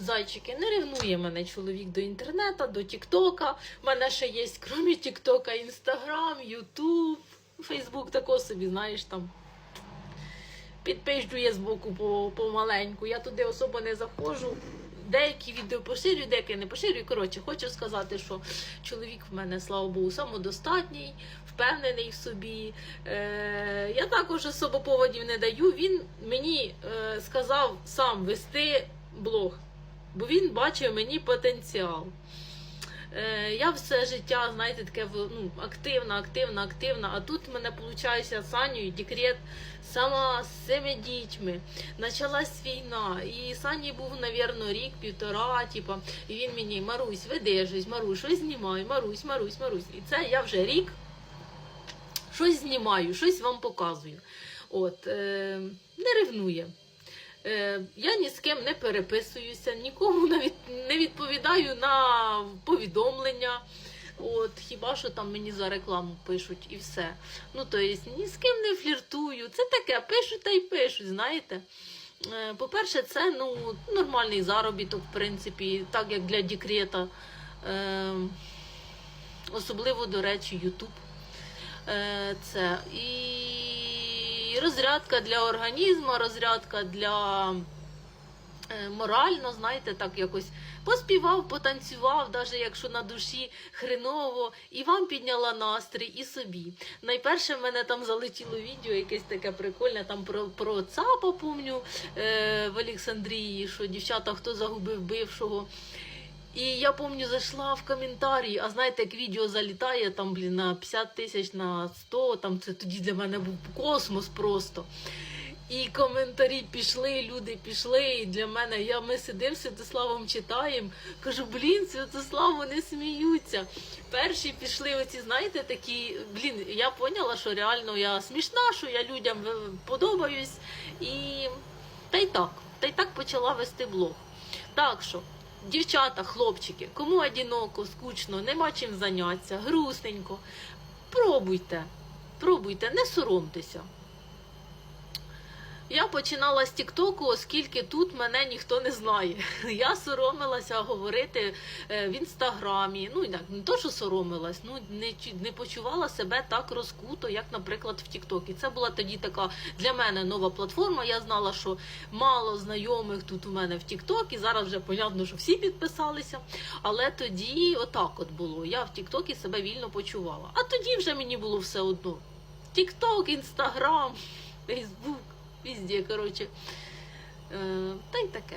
Зайчики, не ревнує мене чоловік до інтернету, до Тіктока. У мене ще є, крім Тіктока, Інстаграм, Ютуб, Фейсбук тако собі, знаєш там. Підпижджує збоку по, помаленьку. Я туди особо не заходжу. Деякі відео поширюю, деякі не поширюю. Коротше, хочу сказати, що чоловік в мене, слава Богу, самодостатній, впевнений в собі. Е, я також особо поводів не даю. Він мені е, сказав сам вести блог, бо він бачив мені потенціал. Е, я все життя, знаєте, таке ну, активна, активна, активна. А тут мене виходить Саню декрет сама з цими дітьми. Почалась війна. І Сані був, мабуть, рік-півтора, типа, і він мені Марусь, веди щось, Марусь, щось знімай, Марусь, Марусь, Марусь. І це я вже рік щось знімаю, щось вам показую. От, е, не ревнує. Е, я ні з ким не переписуюся, нікому навіть не відповідаю на повідомлення. От, хіба що там мені за рекламу пишуть і все. Ну, то є, ні з ким не фліртую. Це таке, пишуть та й пишуть, знаєте. Е, По-перше, це ну, нормальний заробіток, в принципі, так як для декрета. Е, особливо, до речі, Ютуб. Це і розрядка для організму, розрядка для е, морально, знаєте, так якось поспівав, потанцював, навіть якщо на душі хреново, і вам підняла настрій, і собі. Найперше в мене там залетіло відео, якесь таке прикольне, там про, про ЦАПа, помню, е, в Олександрії, що дівчата, хто загубив бившого. І я пам'ятаю, зайшла в коментарі, а знаєте, як відео залітає там, блін, на 50 тисяч на 100, там це тоді для мене був космос просто. І коментарі пішли, люди пішли. І для мене я ми сидимо Святославом читаємо. Кажу, блін, Святослав, вони сміються. Перші пішли оці, знаєте, такі, блін, я поняла, що реально я смішна, що я людям е, подобаюсь. І та й так, та й так почала вести блог. Так що. Дівчата, хлопчики, кому одиноко, скучно, нема чим зайнятися, грустненько. Пробуйте, пробуйте, не соромтеся. Я починала з Тіктоку, оскільки тут мене ніхто не знає. Я соромилася говорити е, в інстаграмі. Ну як не то, що соромилась, ну не не почувала себе так розкуто, як, наприклад, в Тіктокі. Це була тоді така для мене нова платформа. Я знала, що мало знайомих тут у мене в Тіктокі. Зараз вже понятно, що всі підписалися. Але тоді отак от було. Я в Тіктокі себе вільно почувала. А тоді вже мені було все одно. Тікток, інстаграм, Фейсбук везде, короче, е, Та й таке.